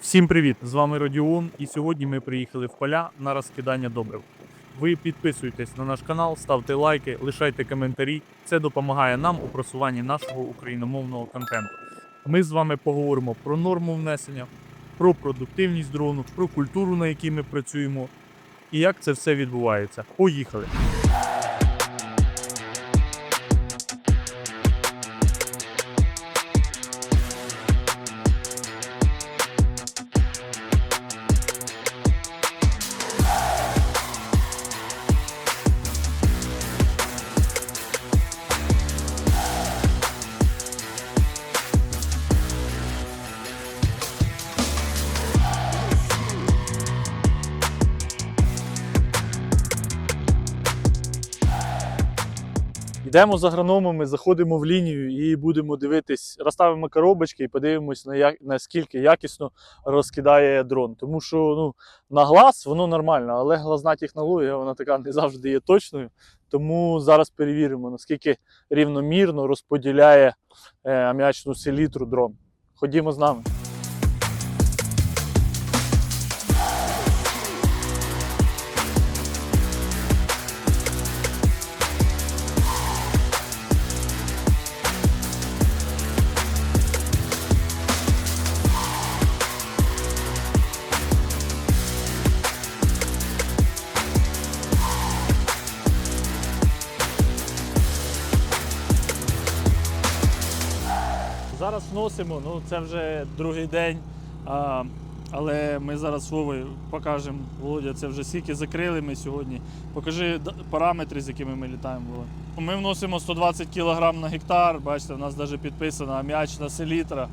Всім привіт! З вами Родіон, і сьогодні ми приїхали в поля на розкидання добрив. Ви підписуйтесь на наш канал, ставте лайки, лишайте коментарі. Це допомагає нам у просуванні нашого україномовного контенту. Ми з вами поговоримо про норму внесення, про продуктивність дрону, про культуру, на якій ми працюємо, і як це все відбувається. Поїхали! Йдемо з агрономами, заходимо в лінію і будемо дивитись, розставимо коробочки і подивимось, на як, наскільки якісно розкидає дрон. Тому що ну, на глаз воно нормально, але глазна технологія вона така не завжди є точною. Тому зараз перевіримо, наскільки рівномірно розподіляє е, аміачну селітру дрон. Ходімо з нами. Зараз вносимо, ну це вже другий день. А, але ми зараз Вовою покажемо, Володя, це вже скільки закрили ми сьогодні. Покажи параметри, з якими ми літаємо. Ми вносимо 120 кг на гектар. Бачите, у нас навіть підписано аміачна селітра.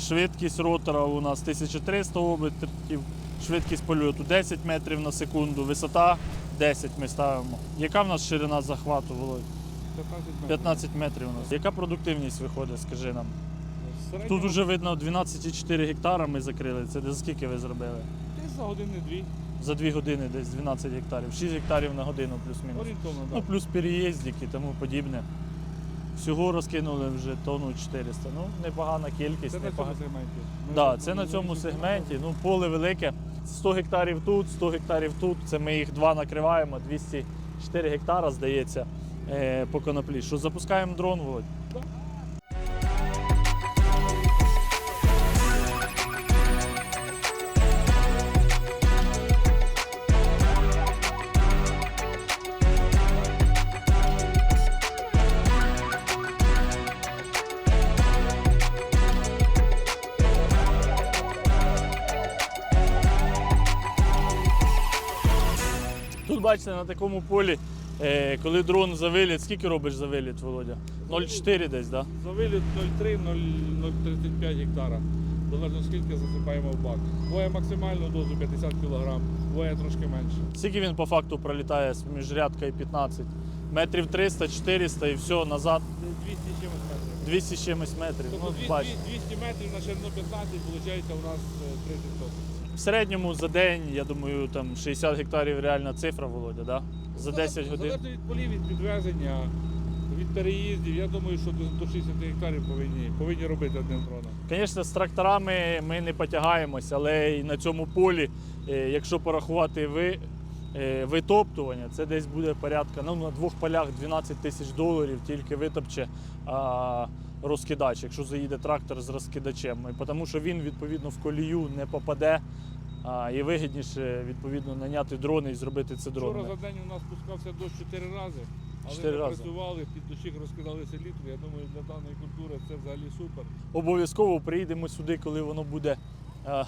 Швидкість ротора у нас 1300 обертів, швидкість польоту 10 метрів на секунду, висота 10 ми ставимо. Яка в нас ширина захвату, Володь? 15 метрів у нас. Яка продуктивність виходить, скажи нам? Тут вже видно 12,4 гектара ми закрили. Це за скільки ви зробили? Десь за години-дві. За 2 години десь 12 гектарів. 6 гектарів на годину плюс-мінус. Орієнтовно, Ну, плюс переїздик і тому подібне. Всього розкинули вже тонну 400. Ну, непогана кількість. Це на цьому сегменті. Ми Да, це на цьому сегменті. Ну, поле велике. 100 гектарів тут, 100 гектарів тут. Це ми їх два накриваємо, 204 гектара, здається, по коноплі. Що запускаємо дрон, Володь? Бачите, на такому полі, е, коли дрон за виліт, скільки робиш за виліт, Володя? 0,4 десь, так? Да? За виліт 0,3-0,35 гектара. Залежно скільки засипаємо в бак. Буває максимальну дозу 50 кг, буває трошки менше. Скільки він по факту пролітає з міжрядка і 15? Метрів 300-400 і все, назад 200 чимось метрів. 200 з чимось метрів. Тобто Ну, 200, бач. 200 метрів на ширину 15, виходить у нас е, 30 сотень. В середньому за день, я думаю, там 60 гектарів реальна цифра, Володя, да? За 10 годин. Залежно від полів, від підвезення, від переїздів. Я думаю, що до до 60 гектарів повинні, повинні робити одним дроном. Звісно, з тракторами ми не потягаємось, але і на цьому полі, е, якщо порахувати ви, е, витоптування, це десь буде порядка ну, на двох полях 12 тисяч доларів, тільки витопче а, розкидач, якщо заїде трактор з розкидачем. І Тому що він відповідно в колію не попаде. А, і вигідніше відповідно наняти дрони і зробити це Вчора за день у нас спускався дощ 4 рази, але Чотири ми рази. працювали, під дощик розкидалися селітру. Я думаю, для даної культури це взагалі супер. Обов'язково приїдемо сюди, коли воно буде а,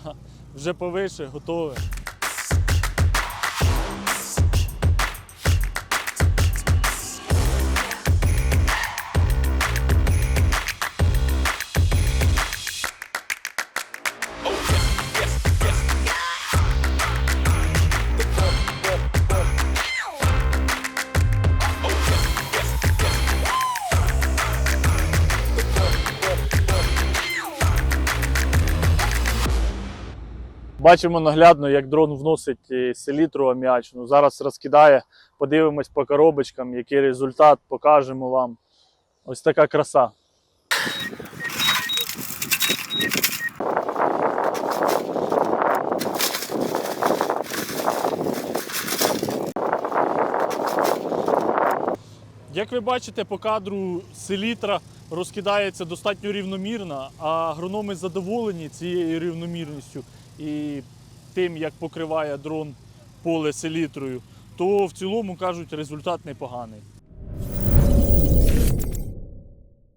вже повише, готове. Бачимо наглядно, як дрон вносить е, селітру аміачну. Зараз розкидає, подивимось по коробочкам, який результат покажемо вам. Ось така краса. Як ви бачите, по кадру селітра розкидається достатньо рівномірно, а агрономи задоволені цією рівномірністю і тим, як покриває дрон поле селітрою, то в цілому кажуть, результат непоганий.